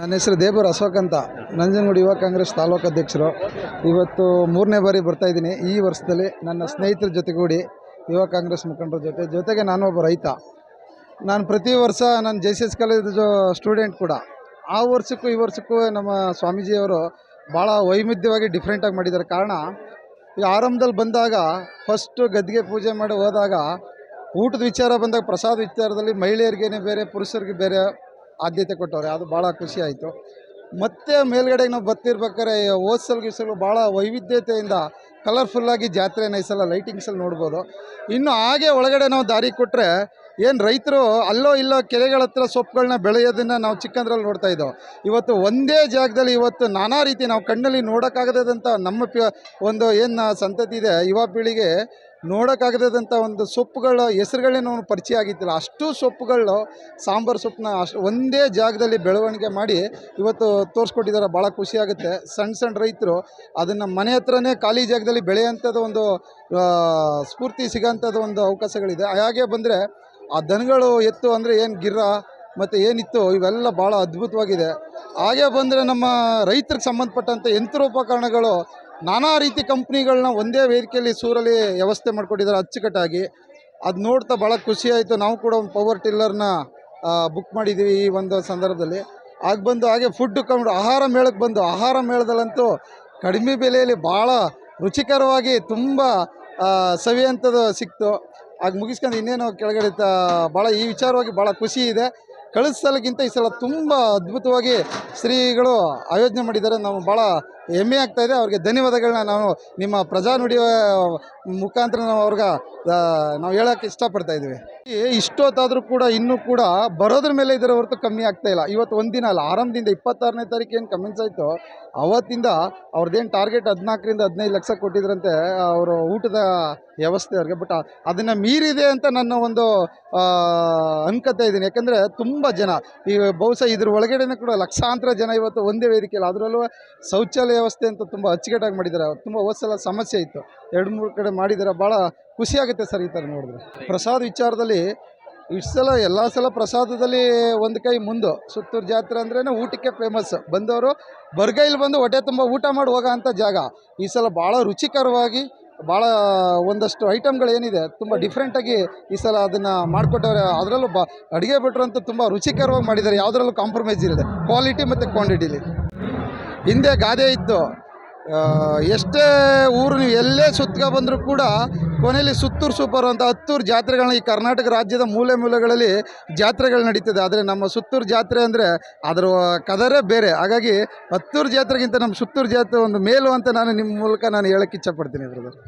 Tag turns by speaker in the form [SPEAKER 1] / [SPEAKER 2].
[SPEAKER 1] ನನ್ನ ಹೆಸರು ದೇವರು ಅಶೋಕ್ ಅಂತ. ನಂಜನಗೂಡು ಯುವ ಕಾಂಗ್ರೆಸ್ ತಾಲೂಕು ಅಧ್ಯಕ್ಷರು. ಇವತ್ತು ಮೂರನೇ ಬಾರಿ ಬರ್ತಾ ಇದ್ದೀನಿ. ಈ ವರ್ಷದಲ್ಲಿ ನನ್ನ ಸ್ನೇಹಿತರ ಜೊತೆಗೂಡಿ ಯುವ ಕಾಂಗ್ರೆಸ್ ಮುಖಂಡರ ಜೊತೆ. ಜೊತೆಗೆ ನಾನು ಒಬ್ಬ ರೈತ. ನಾನು ಪ್ರತಿ ವರ್ಷ ನಾನು J C S college student ಕೂಡ. ಆ ವರ್ಷಕ್ಕೂ ಈ ವರ್ಷಕ್ಕೂ ನಮ್ಮ ಸ್ವಾಮೀಜಿಯವರು ಭಾಳ ವೈವಿಧ್ಯವಾಗಿ ಡಿಫ್ರೆಂಟಾಗಿ ಮಾಡಿದ್ದಾರೆ. ಕಾರಣ, ಈ ಆರಂಭದಲ್ಲಿ ಬಂದಾಗ ಫಸ್ಟು ಗದ್ದಿಗೆ ಪೂಜೆ ಮಾಡಿ ಹೋದಾಗ, ಊಟದ ವಿಚಾರ ಬಂದಾಗ ಪ್ರಸಾದ ವಿಚಾರದಲ್ಲಿ ಮಹಿಳೆಯರಿಗೇನೆ ಬೇರೆ, ಪುರುಷರಿಗೆ ಬೇರೆ ಆದ್ಯತೆ ಕೊಟ್ಟವ್ರೆ, ಅದು ಭಾಳ ಖುಷಿ ಆಯಿತು. ಮತ್ತೆ ಮೇಲ್ಗಡೆ ನಾವು ಬರ್ತಿರ್ಬೇಕಾದ್ರೆ ಹೋಸಲ್ ಗಿಸಲು ಭಾಳ ವೈವಿಧ್ಯತೆಯಿಂದ ಕಲರ್ಫುಲ್ಲಾಗಿ ಜಾತ್ರೆ ನೈಸಲ್ಲ ಸಲ ಲೈಟಿಂಗ್ಸಲ್ಲಿ ನೋಡ್ಬೋದು. ಇನ್ನು ಹಾಗೆ ಒಳಗಡೆ ನಾವು ದಾರಿ ಕೊಟ್ಟರೆ ಏನು ರೈತರು ಅಲ್ಲೋ ಇಲ್ಲೋ ಕೆರೆಗಳ ಹತ್ರ ಸೊಪ್ಪುಗಳನ್ನ ಬೆಳೆಯೋದನ್ನು ನಾವು ಚಿಕ್ಕಂದ್ರಲ್ಲಿ ನೋಡ್ತಾ ಇದ್ದೋ, ಇವತ್ತು ಒಂದೇ ಜಾಗದಲ್ಲಿ ಇವತ್ತು ನಾನಾ ರೀತಿ ನಾವು ಕಣ್ಣಲ್ಲಿ ನೋಡೋಕ್ಕಾಗದಂಥ ನಮ್ಮ ಒಂದು ಏನು ಸಂತತಿ ಇದೆ, ಯುವ ಪೀಳಿಗೆ ನೋಡೋಕ್ಕಾಗದಂಥ ಒಂದು ಸೊಪ್ಪುಗಳ ಹೆಸರುಗಳೇ ನಾವು ಪರಿಚಯ ಆಗಿದ್ದಿಲ್ಲ. ಅಷ್ಟು ಸೊಪ್ಪುಗಳು ಸಾಂಬಾರು ಸೊಪ್ಪನ್ನ ಅಷ್ಟು ಒಂದೇ ಜಾಗದಲ್ಲಿ ಬೆಳವಣಿಗೆ ಮಾಡಿ ಇವತ್ತು ತೋರಿಸ್ಕೊಟ್ಟಿದ್ದಾರೆ. ಭಾಳ ಖುಷಿಯಾಗುತ್ತೆ ಸಣ್ಣ ಸಣ್ಣ ರೈತರು ಅದನ್ನು ಮನೆ ಹತ್ರನೇ ಖಾಲಿ ಜಾಗದಲ್ಲಿ ಬೆಳೆಯೋಂಥದ್ದು ಒಂದು ಸ್ಫೂರ್ತಿ ಸಿಗೋಂಥದ್ದು ಒಂದು ಅವಕಾಶಗಳಿದೆ. ಹಾಗೆ ಬಂದರೆ ಆ ದನಗಳು ಎತ್ತು ಅಂದರೆ ಏನು ಗಿರ್ರ ಮತ್ತು ಏನಿತ್ತು ಇವೆಲ್ಲ ಭಾಳ ಅದ್ಭುತವಾಗಿದೆ. ಹಾಗೆ ಬಂದರೆ ನಮ್ಮ ರೈತರಿಗೆ ಸಂಬಂಧಪಟ್ಟಂಥ ಯಂತ್ರೋಪಕರಣಗಳು ನಾನಾ ರೀತಿ ಕಂಪ್ನಿಗಳನ್ನ ಒಂದೇ ವೇದಿಕೆಯಲ್ಲಿ ಸೂರಲ್ಲಿ ವ್ಯವಸ್ಥೆ ಮಾಡಿಕೊಟ್ಟಿದ್ದಾರೆ ಅಚ್ಚುಕಟ್ಟಾಗಿ. ಅದು ನೋಡ್ತಾ ಭಾಳ ಖುಷಿ ಆಯಿತು. ನಾವು ಕೂಡ ಒಂದು ಪವರ್ ಟಿಲ್ಲರ್ನ ಬುಕ್ ಮಾಡಿದ್ದೀವಿ ಈ ಒಂದು ಸಂದರ್ಭದಲ್ಲಿ. ಆಗ ಬಂದು ಹಾಗೆ ಫುಡ್ ಕಂಡು, ಆಹಾರ ಮೇಳಕ್ಕೆ ಬಂದು, ಆಹಾರ ಮೇಳದಲ್ಲಂತೂ ಕಡಿಮೆ ಬೆಲೆಯಲ್ಲಿ ಭಾಳ ರುಚಿಕರವಾಗಿ ತುಂಬ ಸವಿಯಂಥದ್ದು ಸಿಕ್ತು. ಆಗ ಮುಗಿಸ್ಕೊಂಡು ಇನ್ನೇನು ಕೆಳಗಡೆ ಭಾಳ ಈ ವಿಚಾರವಾಗಿ ಭಾಳ ಖುಷಿ ಇದೆ. ಕಳಿಸಲಕ್ಕಿಂತ ಈ ಸಲ ತುಂಬ ಅದ್ಭುತವಾಗಿ ಶ್ರೀಗಳು ಆಯೋಜನೆ ಮಾಡಿದ್ದಾರೆ. ನಾವು ಭಾಳ ಹೆಮ್ಮೆ ಆಗ್ತಾ ಇದೆ. ಅವ್ರಿಗೆ ಧನ್ಯವಾದಗಳನ್ನ ನಾವು ನಿಮ್ಮ ಪ್ರಜಾ ನುಡಿಯ ಮುಖಾಂತರ ನಾವು ಅವ್ರಿಗೆ ನಾವು ಹೇಳೋಕ್ಕೆ ಇಷ್ಟಪಡ್ತಾ ಇದ್ದೀವಿ. ಇಷ್ಟೊತ್ತಾದರೂ ಕೂಡ ಇನ್ನೂ ಕೂಡ ಬರೋದ್ರ ಮೇಲೆ ಇದರ ಹೊರತು ಕಮ್ಮಿ ಆಗ್ತಾ ಇಲ್ಲ. ಇವತ್ತು ಒಂದಿನ ಅಲ್ಲ, ಆರಂಭದಿಂದ ಇಪ್ಪತ್ತಾರನೇ ತಾರೀಕು ಏನು ಕಮೆಂಟ್ಸ್ ಆಯಿತು, ಅವತ್ತಿಂದ ಅವ್ರದ್ದೇನು ಟಾರ್ಗೆಟ್ ಹದಿನಾಲ್ಕರಿಂದ ಹದಿನೈದು ಲಕ್ಷ ಕೊಟ್ಟಿದ್ರಂತೆ ಅವರು ಊಟದ ವ್ಯವಸ್ಥೆ ಅವ್ರಿಗೆ. ಬಟ್ ಅದನ್ನು ಮೀರಿದೆ ಅಂತ ನನ್ನ ಒಂದು ಅನ್ಕೋತಾ ಇದ್ದೀನಿ ಯಾಕಂದರೆ ತುಂಬ ಜನ, ಈ ಬಹುಶಃ ಇದ್ರ ಒಳಗಡೆನೇ ಕೂಡ ಲಕ್ಷಾಂತರ ಜನ ಇವತ್ತು ಒಂದೇ ವೇದಿಕೆಯಲ್ಲಿ ಅದರಲ್ಲೂ ಶೌಚಾಲಯ ವ್ಯವಸ್ಥೆ ಅಂತ ತುಂಬ ಅಚ್ಚುಕಟ್ಟಾಗಿ ಮಾಡಿದ್ದಾರೆ. ತುಂಬ ಹೊಸಲ ಸಮಸ್ಯೆ ಇತ್ತು. ಎರಡು ಮೂರು ಕಡೆ ಮಾಡಿದ್ದಾರೆ. ಭಾಳ ಖುಷಿಯಾಗುತ್ತೆ ಸರ್ ಈ ಥರ ನೋಡಿದ್ರೆ. ಪ್ರಸಾದ ವಿಚಾರದಲ್ಲಿ ಇಷ್ಟು ಸಲ, ಎಲ್ಲ ಸಲ ಪ್ರಸಾದದಲ್ಲಿ ಒಂದು ಕೈ ಮುಂದು. ಸುತ್ತೂರು ಜಾತ್ರೆ ಅಂದ್ರೇ ಊಟಕ್ಕೆ ಫೇಮಸ್ ಬಂದವರು ಬರ್ಗೈಲಿ ಬಂದು ಹೊಟ್ಟೆ ತುಂಬ ಊಟ ಮಾಡಿ ಹೋಗೋ ಅಂಥ ಜಾಗ. ಈ ಸಲ ಭಾಳ ರುಚಿಕರವಾಗಿ, ಭಾಳ ಒಂದಷ್ಟು ಐಟಮ್ಗಳೇನಿದೆ ತುಂಬ ಡಿಫ್ರೆಂಟಾಗಿ ಈ ಸಲ ಅದನ್ನು ಮಾಡಿಕೊಟ್ಟವ್ರೆ. ಅದರಲ್ಲೂ ಬ, ಅಡುಗೆ ಭಟ್ರು ಅಂತೂ ತುಂಬ ರುಚಿಕರವಾಗಿ ಮಾಡಿದ್ದಾರೆ. ಯಾವುದರಲ್ಲೂ ಕಾಂಪ್ರಮೈಸ್ ಇರದೆ ಕ್ವಾಲಿಟಿ ಮತ್ತು ಕ್ವಾಂಟಿಟಿಲಿ ಹಿಂದೆ ಗಾದೆ ಇತ್ತು. ಎಷ್ಟೇ ಊರು ನೀವು ಎಲ್ಲೇ ಸುತ್ಕೊ ಬಂದರೂ ಕೂಡ ಕೊನೆಯಲ್ಲಿ ಸುತ್ತೂರು ಸೂಪರ್ ಅಂತ ಹತ್ತೂರು ಜಾತ್ರೆಗಳನ್ನ ಈ ಕರ್ನಾಟಕ ರಾಜ್ಯದ ಮೂಲೆ ಮೂಲೆಗಳಲ್ಲಿ ಜಾತ್ರೆಗಳು ನಡೀತದೆ. ಆದರೆ ನಮ್ಮ ಸುತ್ತೂರು ಜಾತ್ರೆ ಅಂದರೆ ಅದರ ಕದರೇ ಬೇರೆ. ಹಾಗಾಗಿ ಹತ್ತೂರು ಜಾತ್ರೆಗಿಂತ ನಮ್ಮ ಸುತ್ತೂರು ಜಾತ್ರೆ ಒಂದು ಮೇಲು ಅಂತ ನಾನು ನಿಮ್ಮ ಮೂಲಕ ನಾನು ಹೇಳಕ್ಕೆ ಇಚ್ಛಪಡ್ತೀನಿ ಬ್ರದರ್